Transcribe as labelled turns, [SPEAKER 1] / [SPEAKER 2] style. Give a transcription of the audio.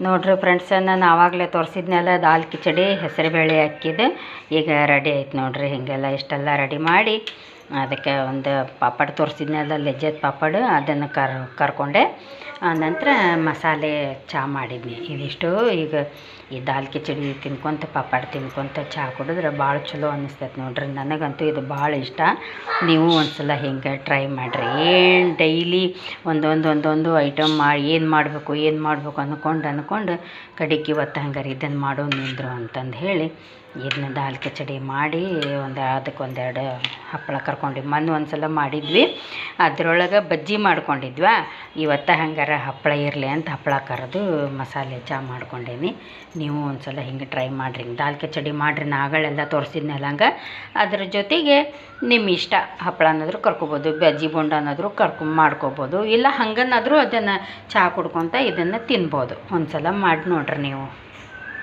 [SPEAKER 1] ನೋಡ್ರಿ ಫ್ರೆಂಡ್ಸ್ ನಾನು ಆವಾಗಲೇ ತೋರಿಸಿದ್ನೆಲ್ಲ, ದಾಲ್ ಕಿಚಡಿ, ಹೆಸರುಬೇಳೆ ಅಕ್ಕಿದೆ. ಈಗ ರೆಡಿ ಆಯ್ತು ನೋಡ್ರಿ, ಹೀಗೆಲ್ಲ ಇಷ್ಟೆಲ್ಲ ರೆಡಿ ಮಾಡಿ. ಅದಕ್ಕೆ ಒಂದು ಪಾಪಡ್ ತೋರಿಸಿದ್ನಲ್ಲ ಲೆಜ್ಜದ ಪಾಪಡ್, ಅದನ್ನು ಕರ್, ಕರ್ಕೊಂಡೆ. ನಂತರ ಮಸಾಲೆ ಚಹಾ ಮಾಡಿದ್ನಿ. ಇದಿಷ್ಟು ಈಗ ಈ ದಾಲ್ ಕಿಚಡಿ ತಿನ್ಕೊತ, ಪಾಪಡ್ ತಿನ್ಕೊತ ಚಹಾ ಕುಡಿದ್ರೆ ಭಾಳ ಚಲೋ ಅನ್ನಿಸ್ತೈತೆ ನೋಡ್ರಿ. ನನಗಂತೂ ಇದು ಭಾಳ ಇಷ್ಟ. ನೀವು ಒಂದ್ಸಲ ಹಿಂಗೆ ಟ್ರೈ ಮಾಡಿರಿ. ಏನು ಡೈಲಿ ಒಂದೊಂದು ಒಂದೊಂದು ಐಟಮ್ ಮಾಡಿ ಏನು ಮಾಡಬೇಕು ಏನು ಮಾಡಬೇಕು ಅಂದ್ಕೊಂಡು ಅಂದ್ಕೊಂಡು ಕಡೆಗೆ ಇವತ್ತು ಹಂಗಾರೆ ಇದನ್ನು ಮಾಡೋ, ನಿಂದ್ರು ಅಂತಂದು ಹೇಳಿ ಇದನ್ನ ದಾಲ್ ಕಿಚಡಿ ಮಾಡಿ ಒಂದು ಅದಕ್ಕೆ ಒಂದೆರಡು ಹಪ್ಪಳ ಕರ್ಕೊಂಡು ಮೊನ್ನೆ ಒಂದು ಸಲ ಮಾಡಿದ್ವಿ. ಅದರೊಳಗೆ ಬಜ್ಜಿ ಮಾಡ್ಕೊಂಡಿದ್ವಾ. ಇವತ್ತು ಹಂಗಾರ ಹಪ್ಪಳ ಇರಲಿ ಅಂತ ಹಪ್ಪಳ ಕರೆದು ಮಸಾಲೆ ಚಹಾ ಮಾಡ್ಕೊಂಡೇನಿ. ನೀವು ಒಂದು ಸಲ ಹಿಂಗೆ ಟ್ರೈ ಮಾಡಿರಿ. ದಾಲ್ ಕಿಚಡಿ ಮಾಡಿರಿ, ನಾಗಳೆಲ್ಲ ತೋರಿಸಿದ್ನಲ್ಲ ಹಂಗೆ. ಅದ್ರ ಜೊತೆಗೆ ನಿಮ್ಮ ಇಷ್ಟ ಹಪ್ಪಳ ಅನ್ನೋದ್ರು ಕರ್ಕೊಬೋದು, ಬಜ್ಜಿ ಬೋಂಡ ಅನ್ನೋದ್ರು ಕರ್ಕೊ ಮಾಡ್ಕೊಬೋದು. ಇಲ್ಲ ಹಂಗನ್ನಾದರೂ ಅದನ್ನು ಚಹಾ ಕುಡ್ಕೊತ ಇದನ್ನು ತಿನ್ಬೋದು. ಒಂದು ಸಲ ಮಾಡಿ ನೋಡ್ರಿ ನೀವು.